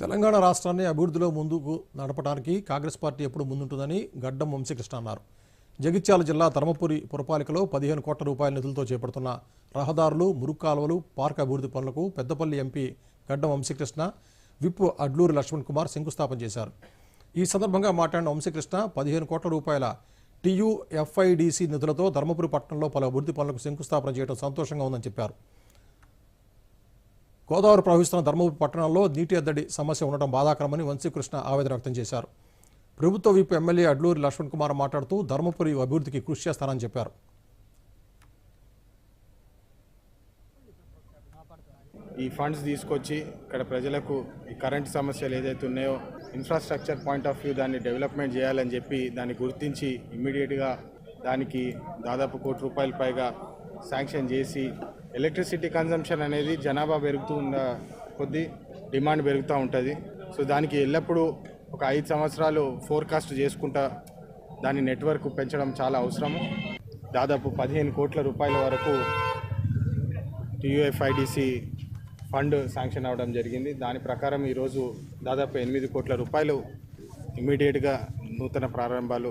తెలంగాణ రాష్ట్రాన్ని అభివృద్ధిలో ముందుకు నడపడానికి కాంగ్రెస్ పార్టీ ఎప్పుడు ముందుంటుందని గడ్డం వంశీకృష్ణ అన్నారు. జగిత్యాల జిల్లా ధర్మపురి పురపాలికలో పదిహేను కోట్ల రూపాయల నిధులతో చేపడుతున్న రహదారులు మురుగు కాలువలు పార్క్ అభివృద్ధి పనులకు పెద్దపల్లి ఎంపీ గడ్డం వంశీకృష్ణ విప్ అడ్లూరి లక్ష్మణ్ కుమార్ శంకుస్థాపన చేశారు. ఈ సందర్భంగా మాట్లాడిన వంశీకృష్ణ పదిహేను కోట్ల రూపాయల టీయూఎఫ్ఐడిసి నిధులతో ధర్మపురి పట్టణంలో పలు అభివృద్ధి పనులకు శంకుస్థాపన చేయడం సంతోషంగా ఉందని చెప్పారు. గోదావరి ప్రవహిస్తున్న ధర్మపురి పట్టణంలో నీటి ఎద్దడి సమస్య ఉండడం బాధాకరమని వంశీకృష్ణ ఆవేదన వ్యక్తం చేశారు. ప్రభుత్వ విప్ ఎమ్మెల్యే అడ్లూరి లక్ష్మణ్ కుమార్ మాట్లాడుతూ ధర్మపురి అభివృద్ధికి కృషి చేస్తానని చెప్పారు. ఈ ఫండ్స్ తీసుకొచ్చి ఇక్కడ ప్రజలకు ఈ కరెంట్ సమస్యలు ఏదైతే ఉన్నాయో ఇన్ఫ్రాస్ట్రక్చర్ పాయింట్ ఆఫ్ వ్యూ దాన్ని డెవలప్మెంట్ చేయాలని చెప్పి దాన్ని గుర్తించి ఇమ్మీడియట్గా దానికి దాదాపు కోటి రూపాయల పైగా శాంక్షన్ చేసి ఎలక్ట్రిసిటీ కన్జంప్షన్ అనేది జనాభా పెరుగుతూ ఉన్న కొద్దీ డిమాండ్ పెరుగుతూ ఉంటుంది. సో దానికి ఎల్లప్పుడూ ఒక ఐదు సంవత్సరాలు ఫోర్కాస్ట్ చేసుకుంటా దాని నెట్వర్క్ పెంచడం చాలా అవసరము దాదాపు పదిహేను కోట్ల రూపాయల వరకు టీయూఎఫ్ఐడిసి ఫండ్ శాంక్షన్ అవ్వడం జరిగింది. దాని ప్రకారం ఈరోజు దాదాపు ఎనిమిది కోట్ల రూపాయలు ఇమ్మీడియట్గా నూతన ప్రారంభాలు